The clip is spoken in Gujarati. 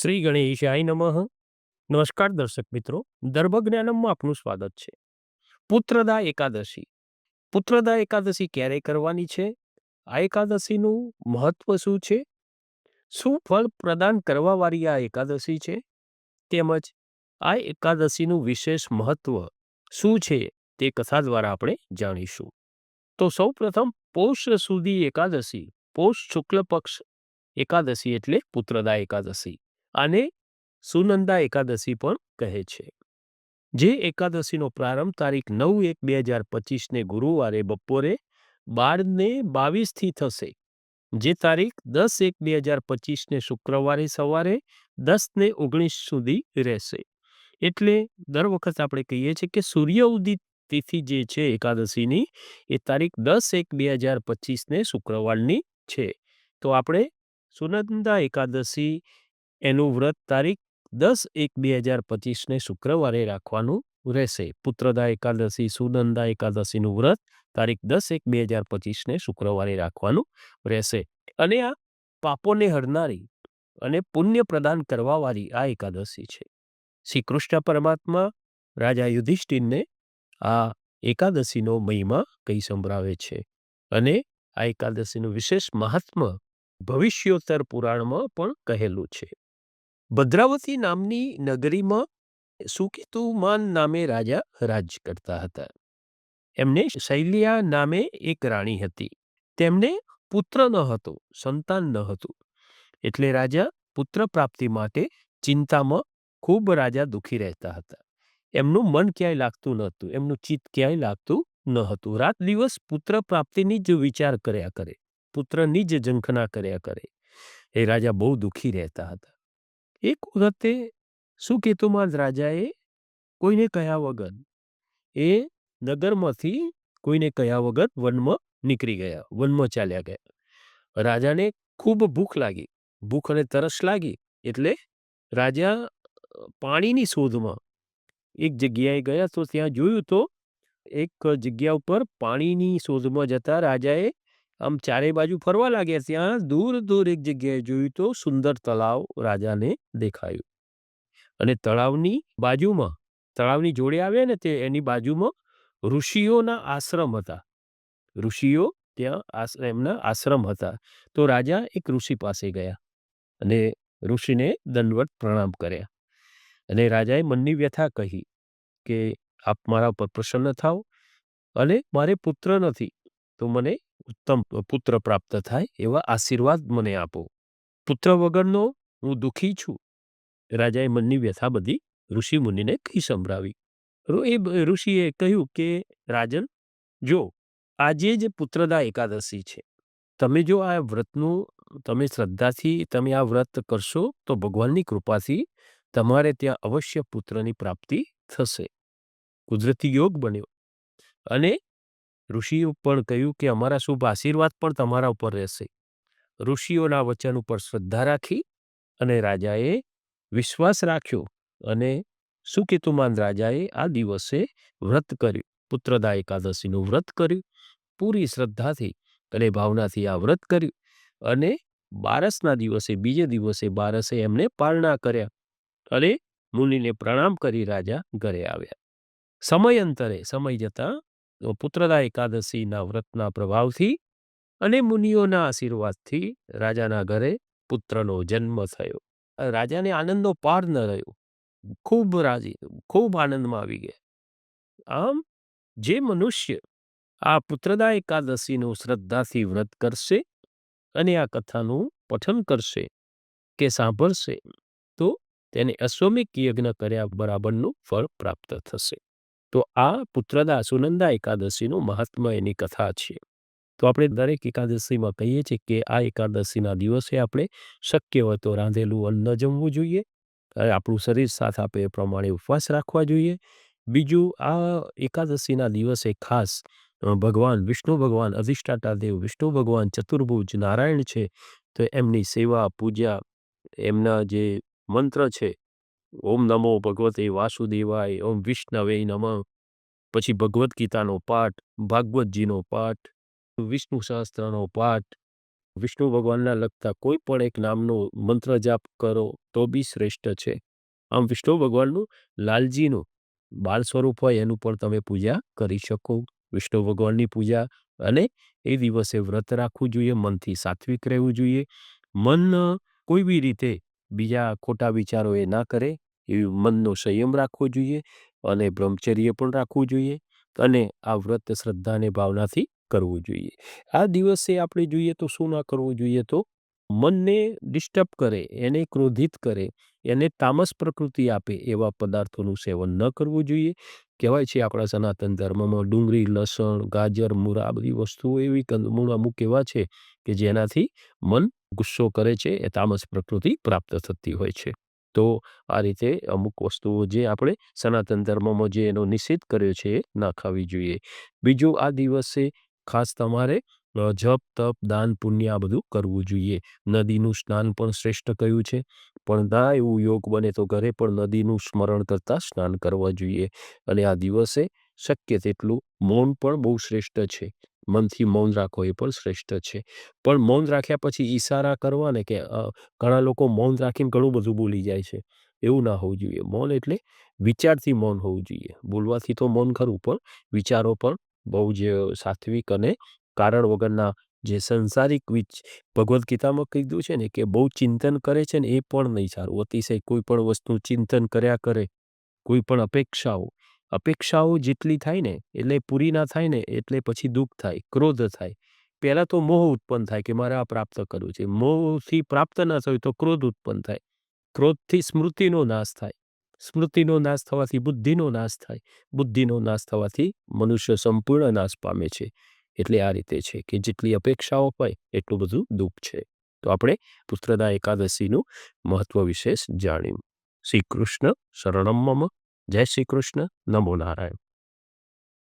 શ્રી ગણેશાય નમઃ. નમસ્કાર દર્શક મિત્રો દર્ભજ્ઞાનમમાં આપનું સ્વાગત છે. પુત્રદા એકાદશી. પુત્રદા એકાદશી ક્યારે કરવાની છે? આ એકાદશીનું મહત્વ શું છે? શું ફળ પ્રદાન કરવાવાળી આ એકાદશી છે? તેમજ આ એકાદશીનું વિશેષ મહત્વ શું છે તે કથા દ્વારા આપણે જાણીશું. તો સૌ પ્રથમ પૌષ સુધી એકાદશી, પૌષ શુક્લ પક્ષ એકાદશી એટલે પુત્રદા એકાદશી. આને સુનંદા એકાદશી પણ કહે છે. જે એકાદશીનો પ્રારંભ તારીખ નવ એક બે હજાર પચીસને ગુરુવારે બપોરે બારને બાવીસથી થશે, જે તારીખ દસ એક બે હજાર પચીસને શુક્રવારે સવારે દસ ને ઓગણીસ સુધી રહેશે. એટલે દર વખત આપણે કહીએ છીએ કે સૂર્ય ઉદિત તિથિ જે છે એકાદશીની, એ તારીખ દસ એક બે હજાર પચીસને શુક્રવારની છે. તો આપણે સુનંદા એકાદશી એનું વ્રત તારીખ દસ એક બે હજાર પચીસને શુક્રવારે રાખવાનું રહેશે. પુત્રદા એકાદશી, સુનંદા એકાદશીનું વ્રત તારીખ દસ એક બે હજાર પચીસને શુક્રવારે રાખવાનું રહેશે. અને આ પાપોને હરનારી અને પુણ્ય પ્રદાન કરવાવાળી આ એકાદશી છે. શ્રી કૃષ્ણ પરમાત્મા રાજા યુધિષ્ઠિરને આ એકાદશીનો મહિમા કહી સંભળાવે છે અને આ એકાદશીનું વિશેષ મહાત્મ્ય ભવિષ્યોત્તર પુરાણમાં પણ કહેલું છે. ભદ્રાવતી નામની નગરીમાં સુકેતુમાન નામે રાજા રાજ કરતા હતા. એમને શૈલિયા નામે એક રાણી હતી. તેમને પુત્ર ન હતો, સંતાન ન હતું. એટલે રાજા પુત્ર પ્રાપ્તિ માટે ચિંતામાં ખૂબ રાજા દુઃખી રહેતા હતા. એમનું મન ક્યાંય લાગતું નહોતું, એમનું ચિત્ત ક્યાંય લાગતું ન હતું રાત દિવસ પુત્ર પ્રાપ્તિની જ વિચાર કર્યા કરે, પુત્રની જ ઝંખના કર્યા કરે. એ રાજા બહુ દુઃખી રહેતા હતા. એક વખતે સુકેતુમાન રાજાએ? કોઈને કહ્યા વગર. એ નગરમાંથી કોઈને કહ્યા વગર વનમાં નીકળી ગયા, વનમાં ચાલ્યા ગયા. રાજાને ખૂબ ભૂખ લાગી, ભૂખ અને તરસ લાગી એટલે રાજા પાણીની શોધમાં એક જગ્યાએ ગયા તો ત્યાં જોયું તો એક જગ્યા ઉપર પાણીની શોધમાં જતા રાજાએ આમ ચારે બાજુ ફરવા લાગ્યા ત્યાં દૂર દૂર એક જગ્યાએ જોયું તો સુંદર તળાવ રાજાને દેખાયું. અને તળાવની બાજુમાં, તળાવની જોડે આવે ને તે એની બાજુમાં ઋષિઓના આશ્રમ હતા. ઋષિઓ ત્યાં એમના આશ્રમ હતા. તો રાજા એક ઋષિ પાસે ગયા અને ઋષિને દંડવત પ્રણામ કર્યા. અને રાજાએ મનની વ્યથા કહી કે, આપ મારા ઉપર પ્રસન્ન થાઓ અને મારે પુત્ર નથી, તો મને ઉત્તમ પુત્ર પ્રાપ્ત થાય એવા આશીર્વાદ મને આપો. પુત્ર વગરનો હું દુઃખી છું. રાજાએ મનની વ્યથા બધી ઋષિ મુનિને કહી સંભળાવી. એ ઋષિએ કહ્યું કે, રાજન, જો, આજે જ પુત્રદા એકાદશી છે. તમે જો આ વ્રતનું, તમે શ્રદ્ધાથી તમે આ વ્રત કરશો તો ભગવાનની કૃપાથી તમારે ત્યાં અવશ્ય પુત્રની પ્રાપ્તિ થશે. કુદરતી યોગ બન્યો. અને ઋષિએ પણ કહ્યું કે, અમારા શુભ આશીર્વાદ પણ તમારા ઉપર રહેશે. ઋષિઓના વચન ઉપર શ્રદ્ધા રાખી અને રાજાએ વિશ્વાસ રાખ્યો અને સુકેતુમાન રાજાએ આ દિવસે વ્રત કર્યું. પુત્રદા એકાદશીનું વ્રત કર્યું. પૂરી શ્રદ્ધાથી અને ભાવનાથી આ વ્રત કર્યું અને બારસના દિવસે, બીજે દિવસે બારસે એમને પારણા કર્યા અને મુનિને પ્રણામ કરી રાજા ઘરે આવ્યા. સમયાંતરે, સમય જતા પુત્રદા એકાદશીના વ્રતના પ્રભાવથી અને મુનિઓના આશીર્વાદથી રાજાના ઘરે પુત્રનો જન્મ થયો. રાજાને આનંદનો પાર ન રહ્યો. ખૂબ રાજી, ખૂબ આનંદમાં આવી ગયા. આમ, જે મનુષ્ય આ પુત્રદા એકાદશીનું શ્રદ્ધાથી વ્રત કરશે અને આ કથાનું પઠન કરશે કે સાંભળશે, તો તેને અશ્વમિક યજ્ઞ કર્યા બરાબરનું ફળ પ્રાપ્ત થશે. તો આ પુત્રદા સુનંદા એકાદશીનું મહાત્મ્ય એની કથા છે. તો આપણે દરેક એકાદશીમાં કહીએ છીએ કે આ એકાદશીના દિવસે આપણે શક્ય હોય તો રાંધેલું અન્ન જમવું જોઈએ આપણું શરીર સાથ આપે એ પ્રમાણે ઉપવાસ રાખવા જોઈએ. બીજું, આ એકાદશીના દિવસે ખાસ ભગવાન વિષ્ણુ ભગવાન અધિષ્ઠાતા દેવ વિષ્ણુ ભગવાન, ચતુર્ભુજ, નારાયણ છે, તો એમની સેવા, પૂજા, એમના જે મંત્ર છે ઓમ નમો ભગવતે વાસુદેવાય, ઓમ વિષ્ણવે નમ. પછી ભગવદ્ ગીતાનો પાઠ ભાગવતજીનો પાઠ, વિષ્ણુ સહસ્ત્રનો પાઠ. વિષ્ણુ ભગવાનના લગતા કોઈ પણ એક નામનો મંત્ર જાપ કરો તો બી શ્રેષ્ઠ છે. આમ વિષ્ણુ ભગવાનનું લાલજીનું બાળ સ્વરૂપ હોય એનું પણ તમે પૂજા કરી શકો. વિષ્ણુ ભગવાનની પૂજા અને એ દિવસે વ્રત રાખવું જોઈએ, મનથી સાત્વિક રહેવું જોઈએ. મન કોઈ બી રીતે બીજા ખોટા વિચારો એ ના કરે એવી મનનો સંયમ રાખવો જોઈએ અને બ્રહ્મચર્ય પણ રાખવું જોઈએ અને આ વ્રત શ્રદ્ધાને ભાવનાથી કરવું જોઈએ. આ દિવસે આપણે જોઈએ તો શું ના કરવું જોઈએ તો મનને ડિસ્ટર્બ કરે, એને ક્રોધિત કરે, એને તામસ પ્રકૃતિ આપે એવા પદાર્થોનું સેવન ન કરવું જોઈએ. કહેવાય છે આપણા સનાતન ધર્મમાં ડુંગળી, લસણ, ગાજર મૂળા બધી વસ્તુઓ એવી કંદમૂળ અમુક એવા છે કે જેનાથી મન ગુસ્સો કરે છે, એ તામસ પ્રકૃતિ પ્રાપ્ત થતી હોય છે. તો આ રીતે અમુક વસ્તુઓ જે આપણે સનાતન ધર્મમાં જે એનો નિષેધ કર્યો છે એ ના ખાવી જોઈએ. બીજું આ દિવસે ખાસ તમારે જપ, તપ, દાન, પુણ્ય આ બધું કરવું જોઈએ. નદીનું સ્નાન પણ શ્રેષ્ઠ કહ્યું છે. પણ ના એવું યોગ બને તો ઘરે પણ નદીનું સ્મરણ કરતાં સ્નાન કરવા જોઈએ. અને આ દિવસે શક્ય તેટલું મૌન પણ બહુ શ્રેષ્ઠ છે. મનથી મૌન રાખો એ પણ શ્રેષ્ઠ છે. પણ મૌન રાખ્યા પછી ઈશારા કરવા ને કે ઘણા લોકો મૌન રાખીને ઘણું બધું બોલી જાય છે. એવું ના હોવું જોઈએ. મૌન એટલે વિચારથી મૌન હોવું જોઈએ. બોલવાથી તો મૌન ખરું, પણ વિચારો પણ બહુ જ સાત્વિક અને કારણ વગરના જે સંસારિક વિચ, ભગવદ્ ગીતામાં કીધું છે ને કે બહુ ચિંતન કરે છે ને એ પણ નહીં સારું. અતિશય કોઈ પણ વસ્તુ ચિંતન કર્યા કરે, કોઈ પણ અપેક્ષાઓ અપેક્ષાઓ જેટલી થાય ને, એટલે પૂરી ના થાય ને, એટલે પછી દુઃખ થાય, ક્રોધ થાય. પહેલાં તો મોહ ઉત્પન્ન થાય કે મારે આ પ્રાપ્ત કરવું છે. મોહથી પ્રાપ્ત ના થયું તો ક્રોધ ઉત્પન્ન થાય. ક્રોધથી સ્મૃતિનો નાશ થાય. સ્મૃતિનો નાશ થવાથી બુદ્ધિનો નાશ થાય. બુદ્ધિનો નાશ થવાથી મનુષ્ય સંપૂર્ણ નાશ પામે છે. એટલે આ રીતે છે કે જેટલી અપેક્ષાઓ હોય, એટલું બધું દુઃખ છે. તો આપણે પુત્રદા એકાદશીનું મહત્વ વિશેષ જાણ્યું. શ્રી કૃષ્ણ શરણમ મમ. જય શ્રી કૃષ્ણ. નમો નારાયણ.